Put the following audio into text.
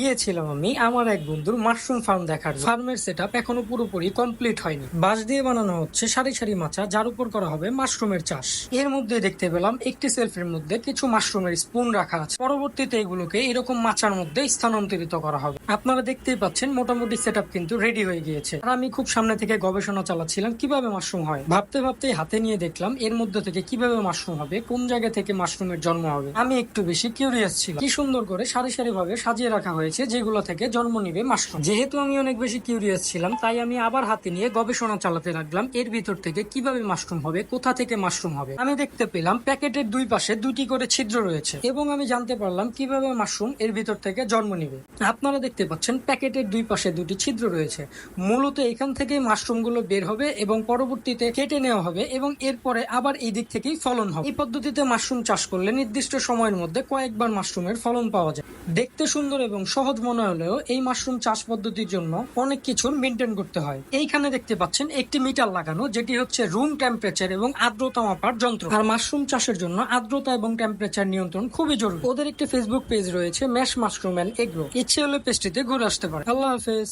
গিয়েছিলাম আমি আমার এক বন্ধুর মাশরুম ফার্ম দেখার ফার্মের সেট আপ এখনও পুরোপুরি কমপ্লিট হয়নি। বাঁশ দিয়ে বানানো হচ্ছে সারি সারি মাচা, যার উপর করা হবে মাশরুমের চাষ। এর মধ্যে দেখতে পেলাম একটি সেলফের মধ্যে কিছু মাশরুমের স্পুন রাখা আছে। পরবর্তীতে এগুলোকে এরকম মাচার মধ্যে স্থানান্তরিত করা হবে। আপনারা দেখতেই পাচ্ছেন মোটামুটি সেট কিন্তু রেডি হয়ে গিয়েছে। আর আমি খুব সামনে থেকে গবেষণা চালাচ্ছিলাম কীভাবে মাশরুম হয়। ভাবতে ভাবতে হাতে নিয়ে দেখলাম এর মধ্যে থেকে কীভাবে মাশরুম হবে, কোন জায়গা থেকে মাশরুমের জন্ম হবে। আমি একটু বেশি কিউরিয়াস ছিলাম। কি সুন্দর করে সারি সারি ভাবে সাজিয়ে রাখা হয়েছে। যেগুলো থেকে জন্ম নিবে মাশরুম। যেহেতু আমি অনেক বেশি কিউরিয়াস ছিলাম, তাই আমি আবার হাতে নিয়ে গবেষণা চালাতে লাগলাম, এর ভিতর থেকে কীভাবে মাশরুম হবে, কোথা থেকে মাশরুম হবে। আমি দেখতে পেলাম, প্যাকেটের দুই পাশে দুটি করে ছিদ্র রয়েছে, এবং আমি জানতে পারলাম কীভাবে মাশরুম এর ভিতর থেকে জন্ম নিবে। আপনারা দেখতে পাচ্ছেন, প্যাকেটের দুই পাশে দুটি ছিদ্র রয়েছে। মূলত এখান থেকেই মাশরুমগুলো বের হবে এবং পরবর্তীতে কেটে নেওয়া হবে, এবং এরপরে আবার এই দিক থেকেই ফলন হবে। এই পদ্ধতিতে মাশরুম চাষ করলে নির্দিষ্ট সময়ের মধ্যে কয়েকবার মাশরুমের ফলন পাওয়া যায়। দেখতে সুন্দর এবং সহজ মনে হলেও এই মাশরুম চাষ পদ্ধতির জন্য অনেক কিছু মেনটেন করতে হয়। এইখানে দেখতে পাচ্ছেন একটি মিটার লাগানো, যেটি হচ্ছে রুম টেম্পারেচার এবং আর্দ্রতা মাপার যন্ত্র। আর মাশরুম চাষের জন্য আর্দ্রতা এবং টেম্পারেচার নিয়ন্ত্রণ খুবই জরুরি। ওদের একটি ফেসবুক পেজ রয়েছে ম্যাশ মাশরুম এন্ড এগ্রো ইচ্ছে হলে পেজটিতে ঘুরে আসতে পারে আল্লাহ হাফেজ।